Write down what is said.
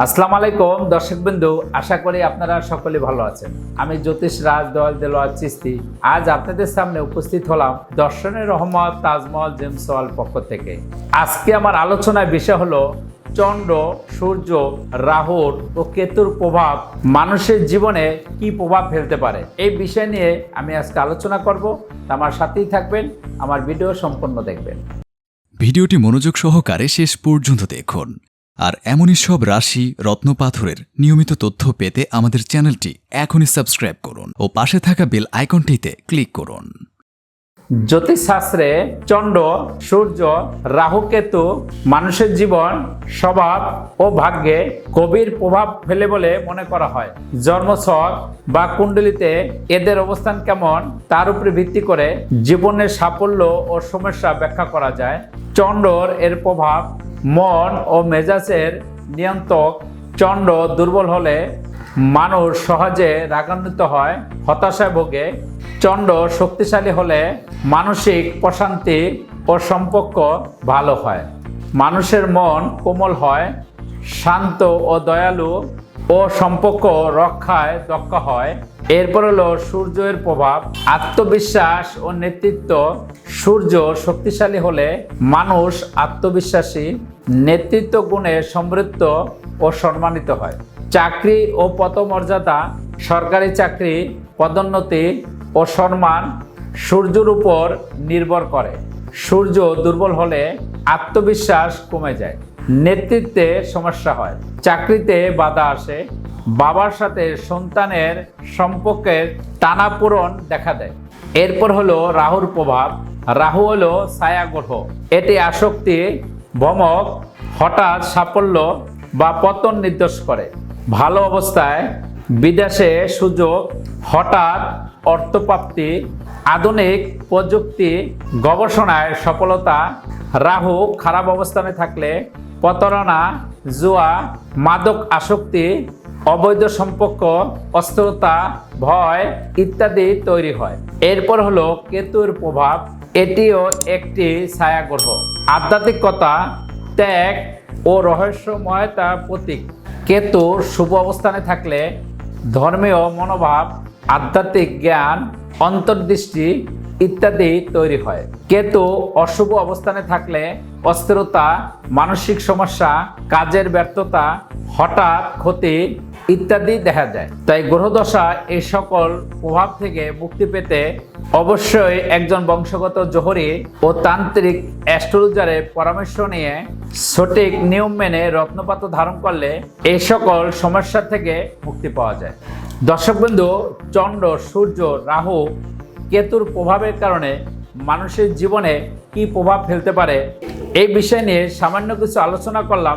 আসসালামু আলাইকুম দর্শকবৃন্দু আশা করি আপনারা সকলে ভালো আছেন। আমি জ্যোতিষ রাজ, দয়াল দেলোয়ার চিস্তি। আজ আপনাদের সামনে উপস্থিত হলাম দর্শনের রহমত তাজমহল জেমস ওয়াল পক্ষ থেকে। আজকে আমার আলোচনার বিষয় হলো চন্দ্র, সূর্য, রাহুর ও কেতুর প্রভাব মানুষের জীবনে কি প্রভাব ফেলতে পারে? এই বিষয় নিয়ে আমি আজকে আলোচনা করব। আমার সাথেই থাকবেন, আমার ভিডিও সম্পূর্ণ দেখবেন। ভিডিওটি মনোযোগ সহকারে শেষ পর্যন্ত দেখুন। আর এমনই সব রাশি রত্নপাথরের নিয়মিত তথ্য পেতে আমাদের চ্যানেলটি এখনই সাবস্ক্রাইব করুন ও পাশে থাকা বেল আইকনটিতে ক্লিক করুন। জ্যোতিষশাস্ত্রে চন্দ্র, সূর্য, রাহু, কেতু মানুষের জীবন, স্বভাব ও ভাগ্যে গভীর প্রভাব ফেলে বলে মনে করা হয়। জন্মছক বা কুণ্ডলিতে এদের অবস্থান কেমন তার উপরে ভিত্তি করে জীবনের সাফল্য ও সমস্যা ব্যাখ্যা করা যায়। চন্দ্রর এর প্রভাব মন ও মেজাজের নিয়ন্ত্রক চন্দ্র দুর্বল হলে মানুষ সহজে রাগান্বিত হয়, হতাশায় ভোগে। চন্দ্র শক্তিশালী হলে মানসিক প্রশান্তি ও সম্পর্ক ভালো হয়। মানুষের মন কোমল হয়, শান্ত ও দয়ালু ও সম্পর্ক রক্ষায় দক্ষ হয়। এরপর হলো সূর্যের প্রভাব, আত্মবিশ্বাস ও নেতৃত্ব সূর্য শক্তিশালী হলে মানুষ আত্মবিশ্বাসী, নেতৃত্ব গুণে সমৃদ্ধ ও সম্মানিত হয়। চাকরি ও পদমর্যাদা, সরকারি চাকরি, পদোন্নতি ও সম্মান সূর্যের উপর নির্ভর করে। সূর্য দুর্বল হলে আত্মবিশ্বাস কমে যায়, নেতৃত্বে সমস্যা হয়। চাকরিতে বাধা আসে, বাবার সাথে সন্তানের সম্পর্কের টানাপূরণ দেখা দেয়। এরপর হলো রাহুর প্রভাব। রাহু হলো ছায়া গ্রহ। এটি আসক্তি ভমক হঠাৎ সাফল্য বা পতন নির্দেশ করে। ভালো অবস্থায় বিদেশে সুযোগ, হঠাৎ অর্থপ্রাপ্তি, আধুনিক প্রযুক্তি, গবেষণায় সফলতা, রাহু খারাপ অবস্থানে থাকলে প্রতারণা, জুয়া, মাদক আসক্তি, অবৈধ সম্পর্ক, অস্থিরতা, ভয় ইত্যাদি তৈরি হয়। এরপর হলো কেতুর প্রভাব এটিও একটি ছায়া গ্রহ আধ্যাত্মিকতা ত্যাগ ও রহস্যময়তার প্রতীক। কেতু শুভ অবস্থানে থাকলে ধর্মীয় মনোভাব, আধ্যাত্মিক জ্ঞান, অন্তর্দৃষ্টি ইত্যাদি তৈরি হয়। কেতু অশুভ অবস্থানে থাকলে অস্থিরতা, মানসিক সমস্যা, কাজের ব্যর্থতা, হঠাৎ ক্ষতি ইত্যাদি দেখা যায়। তাই গ্রহদশা এই সকল প্রভাব থেকে মুক্তি পেতে অবশ্যই একজন বংশগত জহরি ও তান্ত্রিক অ্যাস্ট্রোলজারের পরামর্শ নিয়ে সঠিক নিয়ম মেনে রত্নপাত ধারণ করলে এই সকল সমস্যা থেকে মুক্তি পাওয়া যায়। দর্শকবৃন্দু চন্দ্র, সূর্য, রাহু কেতুর প্রভাবের কারণে মানুষের জীবনে কি প্রভাব ফেলতে পারে এই বিষয় নিয়ে সামান্য কিছু আলোচনা করলাম।